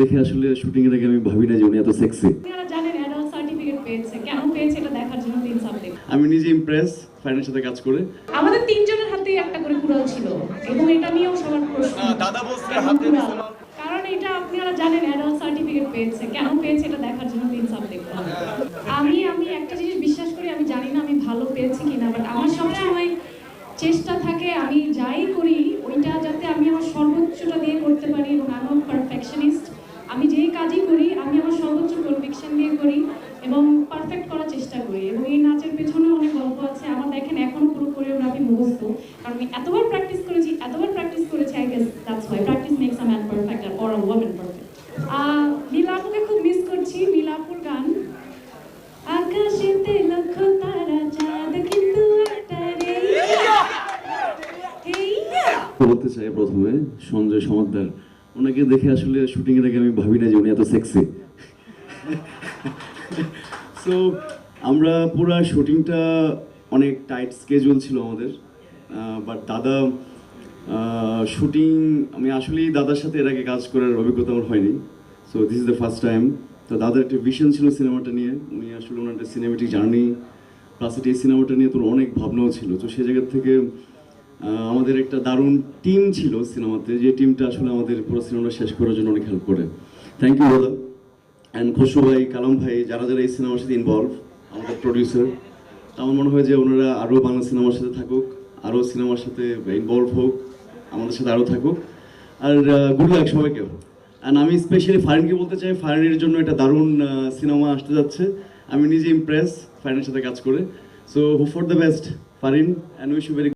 দেখে আসলে শুটিং এর আগে আমি ভাবি না যে উনি এত সেক্সি আপনারা জানেন অ্যাডাল্ট সার্টিফিকেট পেয়েছে। কেন পেয়েছে এটা দেখার জন্য তিন সাবজেক্ট আমি নিজে ইমপ্রেস ফাইনের সাথে কাজ করে। আমাদের তিনজনের হাতেই একটা করে কুড়াল ছিল। এবং এটা নিয়েও সবার প্রশ্ন। দাদা বলছে হাতে? কারণ এটা আপনারা জানেন অ্যাডাল্ট সার্টিফিকেট পেয়েছে। কেন পেয়েছে এটা দেখার জন্য তিন সাবজেক্ট আমি আমি একটা জিনিস বিশ্বাস করি আমি জানি না আমি ভালো পেয়েছি কিনা বাট আমার সবসময় চেষ্টা থাকে আমি যাই করি ওইটা যাতে আমি আমার সর্বোচ্চটা দিয়ে করতে পারি এবং আমি পারফেকশনিস্ট আমি যেই কাজই করি আমি আমার সর্বোচ্চ কনভিকশন দিয়ে করি এবং পারফেক্ট করার চেষ্টা করি এবং এই নাচের পেছনে অনেক গল্প আছে। আমার দেখেন এখনও পুরো কোরিওগ্রাফি মুখস্থ। কারণ আমি এতবার প্র্যাকটিস করেছি এতবার প্র্যাকটিস করেছি I guess that's why practice makes a man perfect or a women perfect নীলাপুকে খুব মিস করছি নীলাপুর গান। আকাশেতে লক্ষ তারা চাঁদ কিন্তু বলতে চাই প্রথমে সঞ্জয় সমাদ্দার ওনাকে দেখে আসলে শুটিং এর আগে আমি ভাবি না যে উনি এত সেক্সি সো আমরা পুরো শুটিংটা অনেক টাইট স্কেজুল ছিল আমাদের। বাট দাদা শুটিং আমি আসলেই দাদার সাথে এর আগে কাজ করার অভিজ্ঞতা আমার হয়নি। So this is the first time তো দাদার একটা ভিশন ছিল সিনেমাটা নিয়ে। উনি আসলে ওনার একটা সিনেমেটিক জার্নি প্লাস এই সিনেমাটা নিয়ে তোর অনেক ভাবনাও ছিল। তো সে জায়গা থেকে আমাদের একটা দারুণ টিম ছিল সিনেমাতে, যে টিমটা আসলে আমাদের পুরো সিনেমাটা শেষ করার জন্য অনেক হেল্প করে। থ্যাংক ইউ দাদা অ্যান্ড খসরু ভাই, কালাম ভাই, যারা যারা এই সিনেমার সাথে ইনভলভ আমাদের প্রডিউসার আমার মনে হয় যে ওনারা আরও বাংলা সিনেমার সাথে থাকুক, আরও সিনেমার সাথে ইনভলভ হোক, আমাদের সাথে আরও থাকুক। আর গুড লাক সবাইকে। অ্যান্ড আমি স্পেশালি ফারিনকে বলতে চাই, ফারিনের জন্য একটা দারুণ সিনেমা আসতে যাচ্ছে। আমি নিজে ইমপ্রেস ফারিনের সাথে কাজ করে। So hope for the best Farin and wish you very